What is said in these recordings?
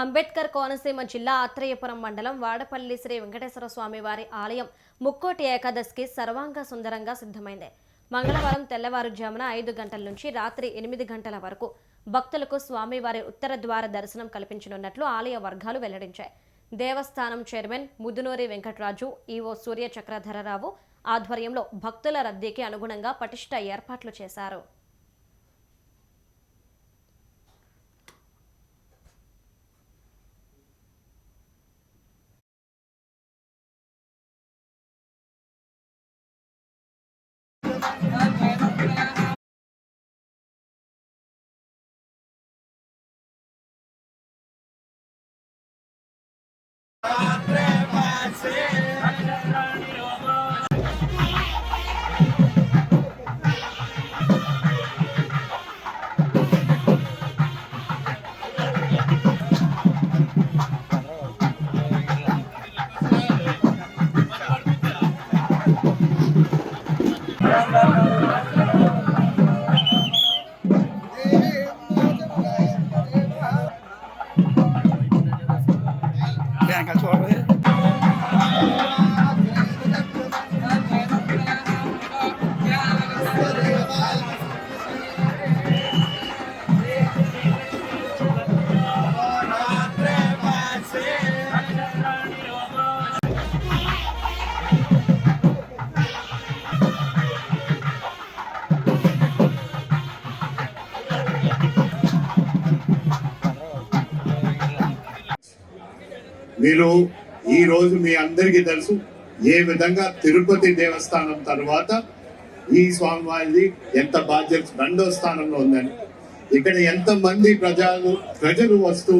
అంబేద్కర్ కోనసీమ జిల్లా ఆత్రేయపురం మండలం వాడపల్లి శ్రీ వెంకటేశ్వర స్వామి వారి ఆలయం ముక్కోటి ఏకాదశికి సర్వాంగ సుందరంగా సిద్ధమైంది. మంగళవారం తెల్లవారుజామున ఐదు గంటల నుంచి రాత్రి ఎనిమిది గంటల వరకు భక్తులకు స్వామివారి ఉత్తర ద్వార దర్శనం కల్పించనున్నట్లు ఆలయ వర్గాలు వెల్లడించాయి. దేవస్థానం చైర్మన్ ముదునూరి వెంకటరాజు ఈవో సూర్య చక్రధరరావు ఆధ్వర్యంలో భక్తుల రద్దీకి అనుగుణంగా పటిష్ట ఏర్పాట్లు చేశారు. A treva cachorro. Thank you. మీరు ఈ రోజు మీ అందరికీ తెలుసు ఏ విధంగా తిరుపతి దేవస్థానం తర్వాత ఈ స్వామివారిది ఎంత బాధ్యత రెండో స్థానంలో ఉందని. ఇక్కడ ఎంతమంది ప్రజలు ప్రజలు వస్తూ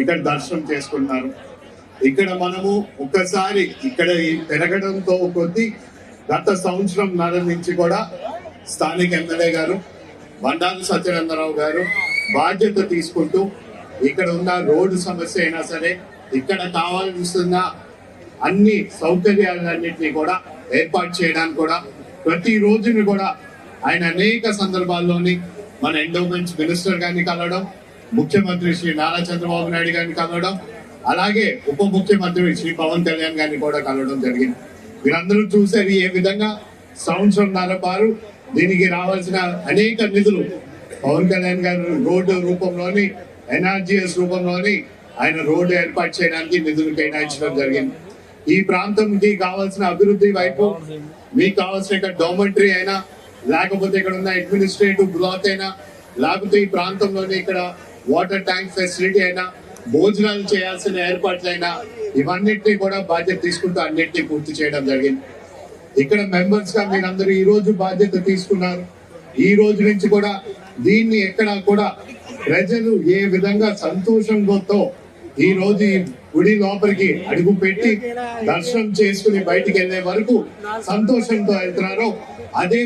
ఇక్కడ దర్శనం చేసుకుంటున్నారు. ఇక్కడ మనము ఒక్కసారి ఇక్కడ పెరగడంతో కొద్ది గత సంవత్సరం నర నుంచి కూడా స్థానిక ఎమ్మెల్యే గారు బండారు సత్యనందరావు గారు బాధ్యత తీసుకుంటూ ఇక్కడ ఉన్న రోడ్డు సమస్య అయినా సరే ఇక్కడ కావాల్సిన అన్ని సౌకర్యాలన్నింటినీ కూడా ఏర్పాటు చేయడానికి కూడా ప్రతి రోజుని కూడా ఆయన అనేక సందర్భాల్లోని మన ఎండోమెంట్స్ మినిస్టర్ గారిని కలవడం ముఖ్యమంత్రి శ్రీ నారా చంద్రబాబు నాయుడు గారిని కలవడం అలాగే ఉప ముఖ్యమంత్రి శ్రీ పవన్ కళ్యాణ్ గారిని కూడా కలవడం జరిగింది. మీరందరూ చూసేది ఏ విధంగా సంవత్సరం పారు దీనికి రావాల్సిన అనేక నిధులు పవన్ కళ్యాణ్ గారు రోడ్డు రూపంలోని ఎన్ఆర్జీఎస్ రూపంలోని ఆయన రోడ్డు ఏర్పాటు చేయడానికి నిధులు కేటాయించడం జరిగింది. ఈ ప్రాంతంకి కావాల్సిన అభివృద్ధి వైపు మీకు కావాల్సిన ఇక్కడ అయినా లేకపోతే ఇక్కడ ఉన్న అడ్మినిస్ట్రేటివ్ బ్లాక్ అయినా లేకపోతే ఈ ప్రాంతంలోని ఇక్కడ వాటర్ ట్యాంక్ ఫెసిలిటీ అయినా భోజనాలు చేయాల్సిన ఏర్పాట్లైనా ఇవన్నిటిని కూడా బాధ్యత తీసుకుంటూ అన్నిటినీ పూర్తి చేయడం జరిగింది. ఇక్కడ మెంబర్స్గా మీరందరూ ఈ రోజు బాధ్యత తీసుకున్నారు. ఈ రోజు నుంచి కూడా దీన్ని ఎక్కడా కూడా ప్రజలు ఏ విధంగా సంతోషంతో ఈ రోజు ఈ గుడి లోపలికి అడుగు పెట్టి దర్శనం చేసుకుని బయటికి వెళ్ళే వరకు సంతోషంతో వెళ్తున్నారో అదే